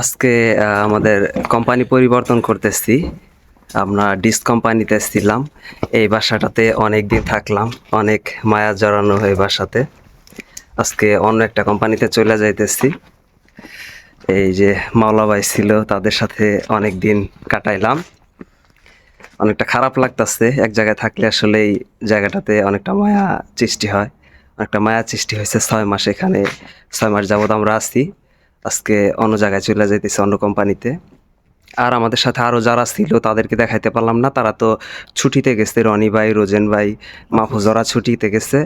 আজকে আমাদের কোম্পানি পরিবর্তন করতেছি। আমরা ডিস কোম্পানিতে ছিলাম। এই বাসাটাতে অনেক দিন থাকলাম। অনেক মায়া জড়ানো এই বাসাতে। আজকে অন্য একটা কোম্পানিতে চলে যাইতেছি। এই যে মাওলা ভাই ছিল, তাদের সাথে অনেক দিন কাটাইলাম। অনেকটা খারাপ লাগতেছে। এক জায়গায় থাকলে আসলে এই জায়গাটাতে অনেকটা মায়া সৃষ্টি হয়। অনেকটা মায়া সৃষ্টি হয়েছে ছয় মাস এখানে। ছয় মাস যাবত আমরা আছি। আজকে অন্য জায়গায় চলে যাইতেছি অন্য কোম্পানিতে। আর আমাদের সাথে আরও যারা ছিল তাদেরকে দেখাইতে পারলাম না, তারা তো ছুটিতে গেছে। রনি ভাই, রোজেন ভাই মাহফুজরা ছুটিতে গেছে।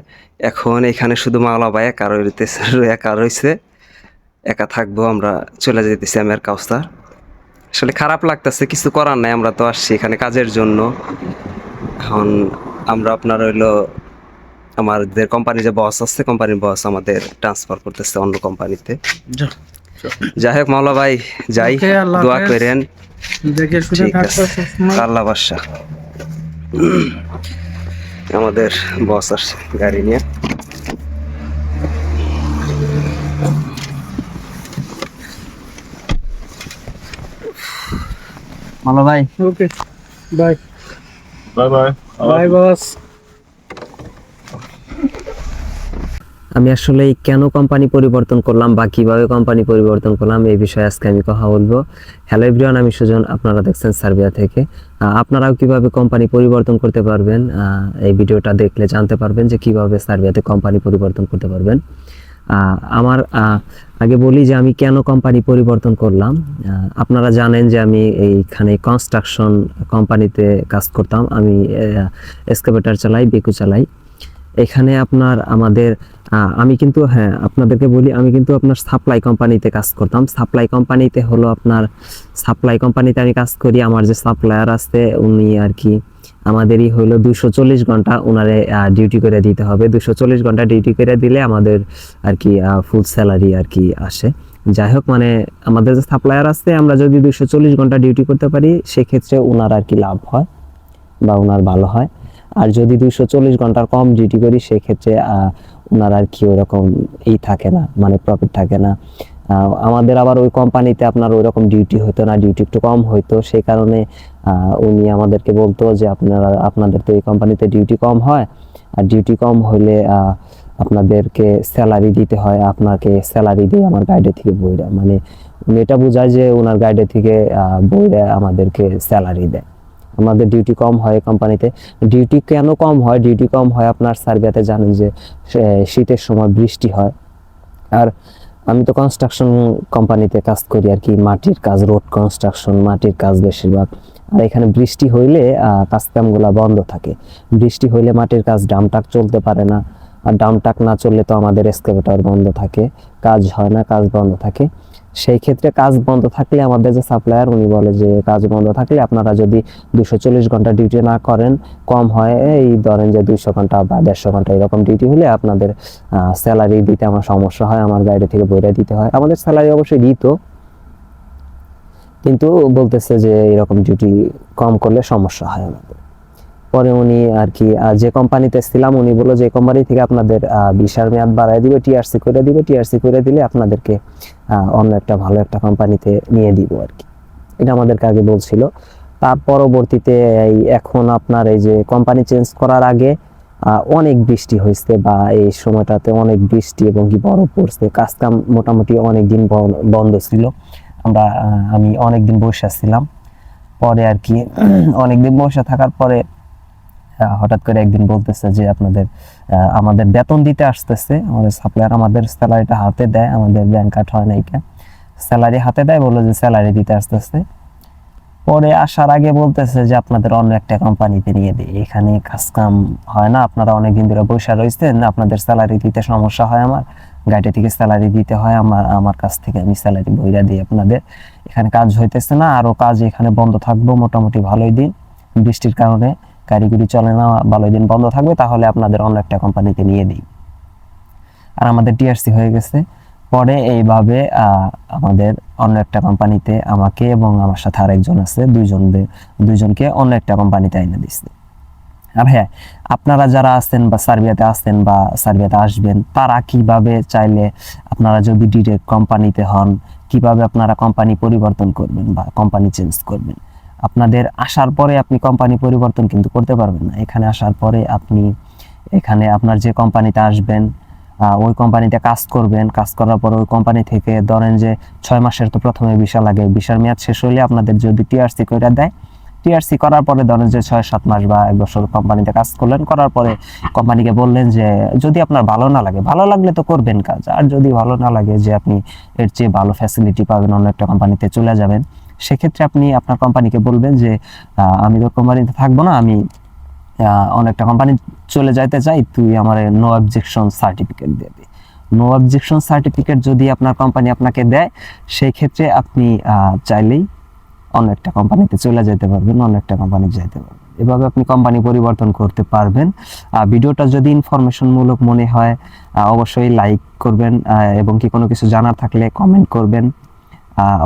এখন এখানে শুধু মাওলা ভাই একা রইতেছে একা রয়েছে একা থাকব, আমরা চলে যেতেছি আমি আর কাউসার। আসলে খারাপ লাগতেছে, কিছু করার নাই, আমরা তো আসছি এখানে কাজের জন্য। এখন আমরা আপনার হইল আমাদের কোম্পানি যে বস আছে, কোম্পানির বস আমাদের ট্রান্সফার করতেছে অন্য কোম্পানিতে। যাই হোক মাওলা ভাই যাই আল্লাহ দোয়া করেন। আল্লাহ বাসা আমাদের বস আসছে গাড়ি নিয়ে। ভালো ভাই। Okay bye bye bye bye boss আমি আসলে কেন কোম্পানি পরিবর্তন করলাম বা কীভাবে কোম্পানি পরিবর্তন করলাম এই বিষয়ে আজকে আমি কথা বলব। হ্যালো এভরিওয়ান আমি সুজন, আপনারা দেখছেন সার্বিয়া থেকে। আপনারাও কীভাবে কোম্পানি পরিবর্তন করতে পারবেন এই ভিডিওটা দেখলে জানতে পারবেন যে কীভাবে সার্বিয়াতে কোম্পানি পরিবর্তন করতে পারবেন। আমার আগে বলি যে আমি কেন কোম্পানি পরিবর্তন করলাম। আপনারা জানেন যে আমি এইখানে কনস্ট্রাকশন কোম্পানিতে কাজ করতাম। আমি এসকেভেটার চালাই, বেকু চালাই। এখানে আপনার আমাদের আমি কিন্তু হ্যাঁ আপনাদেরকে বলি, আমি কিন্তু আপনার সাপ্লাই কোম্পানিতে কাজ করতাম। সাপ্লাই কোম্পানিতে হলো আপনার সাপ্লাই কোম্পানিতে আমি কাজ করি। আমার যে সাপ্লায়ার আছে, উনি আর কি, আমাদেরই হলো দুশো চল্লিশ ঘণ্টা ওনারে ডিউটি করে দিতে হবে। দুশো চল্লিশ ঘণ্টা ডিউটি করে দিলে আমাদের আর কি ফুল স্যালারি আর কি আসে। যাই হোক মানে আমাদের যে সাপ্লায়ার আছে, আমরা যদি দুশো চল্লিশ ঘণ্টা ডিউটি করতে পারি, সেক্ষেত্রে ওনার আর কি লাভ হয় বা ওনার ভালো হয়। আর যদি দুইশো চল্লিশ ঘণ্টার কম ডিউটি করি, সেক্ষেত্রে ওনার আর কি ওরকম এই থাকে না মানে প্রফিট থাকে না। আমাদের আবার ওই কোম্পানিতে আপনার ওই রকম ডিউটি হতো না ডিউটি একটু কম হইতো। সেই কারণে উনি আমাদেরকে বলতো যে, আপনারা, আপনাদের তো এই কোম্পানিতে ডিউটি কম হয়। আর ডিউটি কম হইলে আপনাদেরকে স্যালারি দিতে হয়। আপনাকে স্যালারি দিয়ে আমার গাইডে থেকে বইরা। মানে এটা বোঝায় যে ওনার গাইডে থেকে বইরা আমাদেরকে স্যালারি দেয়। আমাদের ডিউটি কম হয় কোম্পানিতে ডিউটি কেন কম হয়? ডিউটি কম হয় আপনার সার্বিয়াতে জানেন যে শীতের সময় বৃষ্টি হয়। আর আমি তো কনস্ট্রাকশন কোম্পানিতে কাজ করি আর কি, মাটির কাজ রোড কনস্ট্রাকশন মাটির কাজ বেশিরভাগ। আর এখানে বৃষ্টি হইলে কাজকামগুলা বন্ধ থাকে। বৃষ্টি হইলে মাটির কাজ ডামটাক চলতে পারে না। আর ডামটাক না চললে তো আমাদের এসকেভেটর বন্ধ থাকে। কাজ হয় না, কাজ বন্ধ থাকে। সেই ক্ষেত্রে কাজ বন্ধ থাকলে আমাদের যে সাপ্লায়ার উনি বলে যে কাজ বন্ধ থাকলে আপনারা যদি দুশো চল্লিশ ঘণ্টা ডিউটি না করেন, কম হয়, এই ধরেন যে দুইশো ঘণ্টা বা দেড়শো ঘণ্টা এরকম ডিউটি হলে আপনাদের স্যালারি দিতে আমার সমস্যা হয়, আমার গাড়ি থেকে বইরা দিতে হয়। আমাদের স্যালারি অবশ্যই দিত, কিন্তু বলতেছে যে এরকম ডিউটি কম করলে সমস্যা হয় আমাদের। পরে উনি আর কি যে কোম্পানিতে ছিলাম, উনি বলল যে কোম্পানি থেকে আপনাদের বিশার মেয়াদ বাড়ায় দিবে টিআরসি করে দিবে টিআরসি করে দিলে আপনাদেরকে অন্য একটা ভালো একটা কোম্পানিতে নিয়ে দিব আর কি। এটা আমাদেরকে আগে বলছিল। তার পরবর্তীতে এই এখন আপনার এই যে কোম্পানি চেঞ্জ করার আগে অনেক বৃষ্টি হয়েছে বা এই সময়টাতে অনেক বৃষ্টি এবং কি বরফ পড়ছে। কাজ কাম মোটামুটি অনেক দিন বন্ধ ছিল। আমরা আমি অনেক দিন বসে ছিলাম। পরে আর কি, অনেক দিন বসে থাকার পরে হঠাৎ করে একদিন বলতেছে যে আপনাদের আমাদের বেতন দিতে আসতেছে, আমাদের সাপ্লায়ার আমাদের স্যালারিটা হাতে দেয়, আমাদের ব্যাংক কার্ড হয় নাই স্যালারি হাতে দেয়, বলল যে স্যালারি দিতে আসতেছে। পরে আসার আগে বলতেছে যে আপনাদের অন্য একটা কোম্পানিতে নিয়ে দিই। এখানে কাজ কাম হয় না, আপনারা অনেকদিন ধরে বসে রয়েছেন, আপনাদের স্যালারি দিতে সমস্যা হয় আমার। গাড়ি থেকে স্যালারি দিতে হয়, আমার আমার কাছ থেকে আমি স্যালারি বইরা দিই আপনাদের। এখানে কাজ হইতেছে না, আরও কাজ এখানে বন্ধ থাকব, মোটামুটি ভালোই দিন। বৃষ্টির কারণে গাড়িগুড়ি চলে না ভালোই দিন বন্ধ থাকবে, তাহলে আপনাদের অন্য একটা কোম্পানিতে নিয়ে দিই। আর আমাদের টিআরসি হয়ে গেছে। পরে এইভাবে আমাদের অন্য একটা কোম্পানিতে আমাকে এবং আমার সাথে আরেকজন আছে, দুইজনদের, দুইজনকে অন্য একটা কোম্পানিতে এনে দিচ্ছে আর হ্যাঁ আপনারা যারা আছেন বা সার্বিয়াতে আসছেন বা সার্বিয়াতে আসবেন, তারা কীভাবে চাইলে আপনারা যদি ডিরেক্ট কোম্পানিতে হন, কীভাবে আপনারা কোম্পানি পরিবর্তন করবেন বা কোম্পানি চেঞ্জ করবেন? আপনাদের আসার পরে আপনি কোম্পানি পরিবর্তন কিন্তু করতে পারবেন না। এখানে আসার পরে আপনি, এখানে আপনার যে কোম্পানিতে আসবেন ওই কোম্পানিতে কাজ করবেন, কাজ করার পর ওই কোম্পানি থেকে ধরেন যে ছয় মাসের তো প্রথমে ভিসা লাগে ভিসার মেয়াদ শেষ হলে আপনাদের যদি টিআরসি করে দেয় টিআরসি করার পরে ধরেন যে ছয় সাত মাস বা এক বছর কোম্পানিতে কাজ করলেন, করার পরে কোম্পানিকে বললেন যে যদি আপনার ভালো না লাগে, ভালো লাগলে তো করবেন কাজ। আর যদি ভালো না লাগে যে আপনি এর চেয়ে ভালো ফ্যাসিলিটি পাবেন, অন্য একটা কোম্পানিতে চলে যাবেন সেক্ষেত্রে আপনি আপনার কোম্পানিকে বলবেন যে আমি তো কোম্পানিতে থাকব না, আমি অনেকটা কোম্পানি চলে যাইতে চাই, তুই আমার নো অবজেকশন সার্টিফিকেট দেবে নো অবজেকশন সার্টিফিকেট যদি আপনার কোম্পানি আপনাকে দেয় সেই ক্ষেত্রে আপনি চাইলেই অন্য একটা কোম্পানিতে চলে যেতে পারবেন, অন্য একটা কোম্পানি যেতে পারবেন। এভাবে আপনি কোম্পানি পরিবর্তন করতে পারবেন। ভিডিওটা যদি ইনফরমেশনমূলক মনে হয় অবশ্যই লাইক করবেন এবং কি কোনো কিছু জানার থাকলে কমেন্ট করবেন।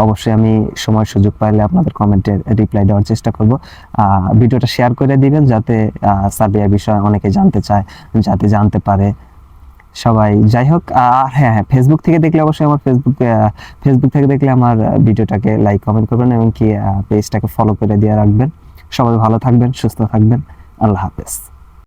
অবশ্যই আমি সময় সুযোগ পাইলে আপনাদের কমেন্টের রিপ্লাই দেওয়ার চেষ্টা করব। ভিডিওটা শেয়ার করে দিবেন যাতে আহ, সার্বিয়া বিষয়ে অনেকে জানতে চায় যাতে জানতে পারে। সবাই যাই হোক আর হ্যাঁ হ্যাঁ ফেসবুক থেকে দেখলে অবশ্যই আমার ফেসবুক ফেসবুক থেকে দেখলে আমার ভিডিওটাকে লাইক কমেন্ট করবেন এবং কি পেজটাকে ফলো করে দিয়ে রাখবেন। সবাই ভালো থাকবেন সুস্থ থাকবেন। আল্লাহ হাফেজ।